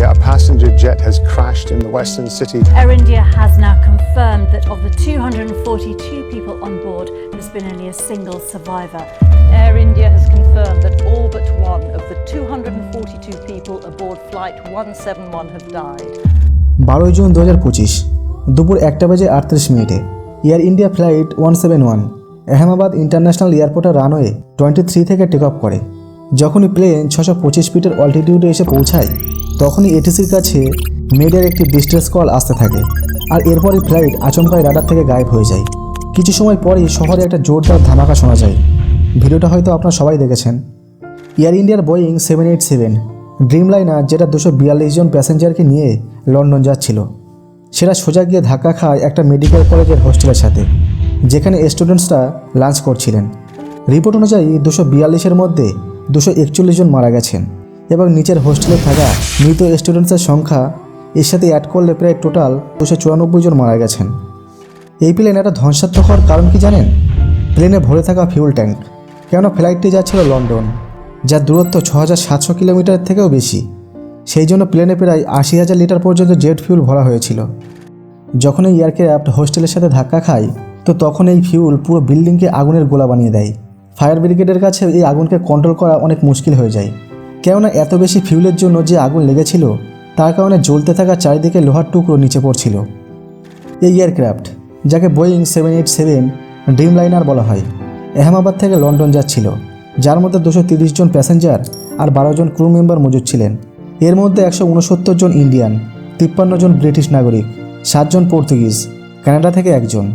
India, a passenger jet has crashed in the western city. Air India has now confirmed that of the 242 people on board, there's been only a single survivor. Air India has confirmed that all but one of the 242 people aboard Flight 171 have died. বারোই June দু হাজার পঁচিশ দুপুর একটা বাজে আটত্রিশ মিনিটে air India flight one seven one Ahmedabad international এয়ারপোর্টের রানওয়ে টোয়েন্টি থ্রি থেকে টেক অফ করে যখনই প্লেন ছশো পঁচিশ ফিটের অল্টিটিউডে এসে পৌঁছায় তখনই এটিসির কাছে মেডের একটি ডিস্ট্রেস কল আসতে থাকে। আর এরপরই ফ্লাইট আচমকায় রাডার থেকে গায়েব হয়ে যায়। কিছু সময় পরেই শহরে একটা জোরদার ধামাকা শোনা যায়। ভিডিওটা হয়তো আপনারা সবাই দেখেছেন। এয়ার ইন্ডিয়ার Boeing seven eight seven Dreamliner যেটা দুশো বিয়াল্লিশ জন প্যাসেঞ্জারকে নিয়ে লন্ডন যাচ্ছিল। সেটা সোজা গিয়ে ধাক্কা খায় একটা মেডিকেল কলেজের হোস্টেলের সাথে, যেখানে স্টুডেন্টসরা লাঞ্চ করছিলেন। রিপোর্ট অনুযায়ী দুশো বিয়াল্লিশের মধ্যে দুশো একচল্লিশ জন মারা গেছেন। এবং নিচের হোস্টেলে থাকা মৃত স্টুডেন্টসের সংখ্যা এর সাথে অ্যাড করলে প্রায় টোটাল দুশো চুরানব্বই জন মারা গেছেন। এই প্লেন একটা ধ্বংসাত্মক হওয়ার কারণ কি জানেন? প্লেনে ভরে থাকা ফিউল ট্যাঙ্ক কেন ফ্লাইটটি যাচ্ছিল লন্ডন, যার দূরত্ব ছ হাজার সাতশো কিলোমিটার থেকেও বেশি। সেই জন্য প্লেনে প্রায় আশি হাজার লিটার পর্যন্ত জেট ফিউল ভরা হয়েছিল। যখন এই এয়ারক্রাফট হোস্টেলের সাথে ধাক্কা খায়, তো তখন এই ফিউল পুরো বিল্ডিংকে আগুনের গোলা বানিয়ে দেয়। ফায়ার ব্রিগেডের কাছে এই আগুনকে কন্ট্রোল করা অনেক মুশকিল হয়ে যায়। কেননা এত বেশি ফিউলের জন্য যে আগুন লেগেছিল, তার কারণে জ্বলতে থাকা চারিদিকে লোহার টুকরো নিচে পড়ছিল। এই এয়ারক্রাফট, যাকে Boeing seven eight seven Dreamliner বলা হয় আহমেদাবাদ থেকে লন্ডন যাচ্ছিল, যার মধ্যে দুশো তিরিশ জন প্যাসেঞ্জার আর বারো জন ক্রু মেম্বার মজুদ ছিলেন। এর মধ্যে একশো উনসত্তর জন ইন্ডিয়ান, তিপ্পান্ন জন ব্রিটিশ নাগরিক সাতজন পর্তুগিজ, কানাডা থেকে একজন।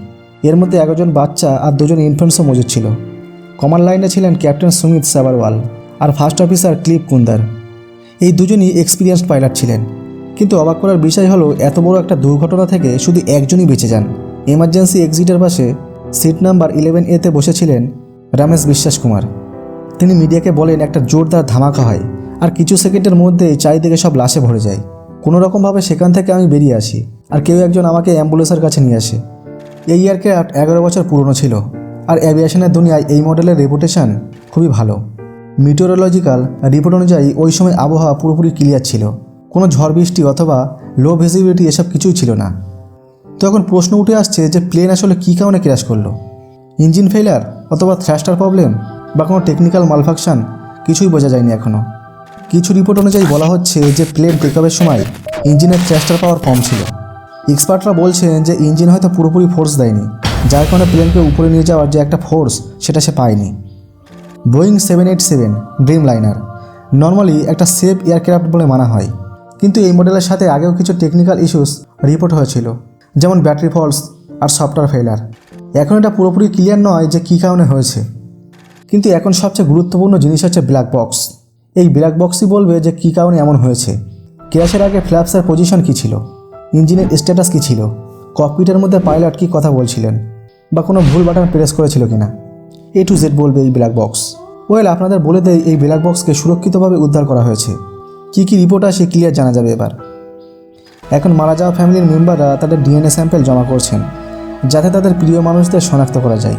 এর মধ্যে এগারোজন বাচ্চা আর দুজন ইনফ্যান্টসও মজুদ ছিল। কমান্ড লাইনে ছিলেন ক্যাপ্টেন সুমিত সাবারওয়াল। আর ফার্স্ট অফিসার ক্লিপ কুন্দার। এই দুজনই এক্সপিরিয়েন্সড পাইলট ছিলেন। কিন্তু অবাক করার বিষয় হলো, এত বড় একটা দুর্ঘটনা থেকে শুধু একজনই বেঁচে যান। এমার্জেন্সি এক্সিটের পাশে সিট নাম্বার ইলেভেন এতে বসেছিলেন রমেশ বিশ্বাস কুমার। তিনি মিডিয়াকে বলেন, একটা জোরদার ধামাকা হয়। আর কিছু সেকেন্ডের মধ্যেই চারিদিকে সব লাশে ভরে যায়। কোনো রকমভাবে সেখান থেকে আমি বেরিয়ে আসি। আর কেউ একজন আমাকে অ্যাম্বুলেন্সের কাছে নিয়ে আসে। এই এয়ারক্রাফট এগারো বছর পুরনো ছিল। আর অ্যাভিয়েশনের দুনিয়ায় এই মডেলের রেপুটেশন খুবই ভালো। মিটোরোলজিক্যাল রিপোর্ট অনুযায়ী ওই সময় আবহাওয়া পুরোপুরি ক্লিয়ার ছিল। কোনো ঝড়, বৃষ্টি অথবা লো ভিজিবিলিটি এসব কিছুই ছিল না। তখন প্রশ্ন উঠে আসছে যে প্লেন আসলে কী কারণে ক্র্যাশ করল? ইঞ্জিন ফেলার অথবা থ্রাস্টার প্রবলেম বা কোনো টেকনিক্যাল মালফাকশান কিছুই বোঝা যায়নি এখনও কিছু রিপোর্ট অনুযায়ী বলা হচ্ছে যে প্লেন টেকআপের সময় ইঞ্জিনের থ্রাস্টার পাওয়ার কম ছিল। এক্সপার্টরা বলছেন যে ইঞ্জিন হয়তো পুরোপুরি ফোর্স দেয়নি, যার কারণে প্লেনকে উপরে নিয়ে যাওয়ার যে একটা ফোর্স সেটা সে পায়নি। Boeing seven eight seven Dreamliner normally একটা সেফ এয়ারক্রাফট বলে মানা হয়। কিন্তু এই মডেলের সাথে আগেও কিছু টেকনিক্যাল ইস্যুস রিপোর্ট হয়েছিল। যেমন ব্যাটারি ফলস আর সফটওয়্যার ফেলার এখন এটা পুরোপুরি ক্লিয়ার নয় যে কী কারণে হয়েছে। কিন্তু এখন সবচেয়ে গুরুত্বপূর্ণ জিনিস হচ্ছে ব্ল্যাক বক্স এই ব্ল্যাক বক্সই বলবে যে কী কারণে এমন হয়েছে। ক্র্যাশের আগে ফ্ল্যাপসের পজিশন কী ছিল? ইঞ্জিনের স্ট্যাটাস কী ছিল? ককপিটের মধ্যে পাইলট কী কথা বলছিলেন? বা কোনো ভুল বাটন প্রেস করেছিল কিনা? এ টু জেড বলবে এই ব্ল্যাক বক্স ওয়েল, আপনাদের বলে দেয় এই ব্ল্যাক বক্সকে সুরক্ষিতভাবে উদ্ধার করা হয়েছে। কি কি রিপোর্ট আসে ক্লিয়ার জানা যাবে এবার। এখন মারা যাওয়া ফ্যামিলির মেম্বাররা তাদের ডিএনএ স্যাম্পেল জমা করছেন, যাতে তাদের প্রিয় মানুষদের শনাক্ত করা যায়।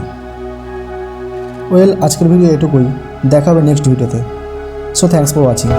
ওয়েল, আজকের ভিডিও এটুকুই। দেখা হবে নেক্সট ভিডিওতে সো থ্যাংকস ফর ওয়াচিং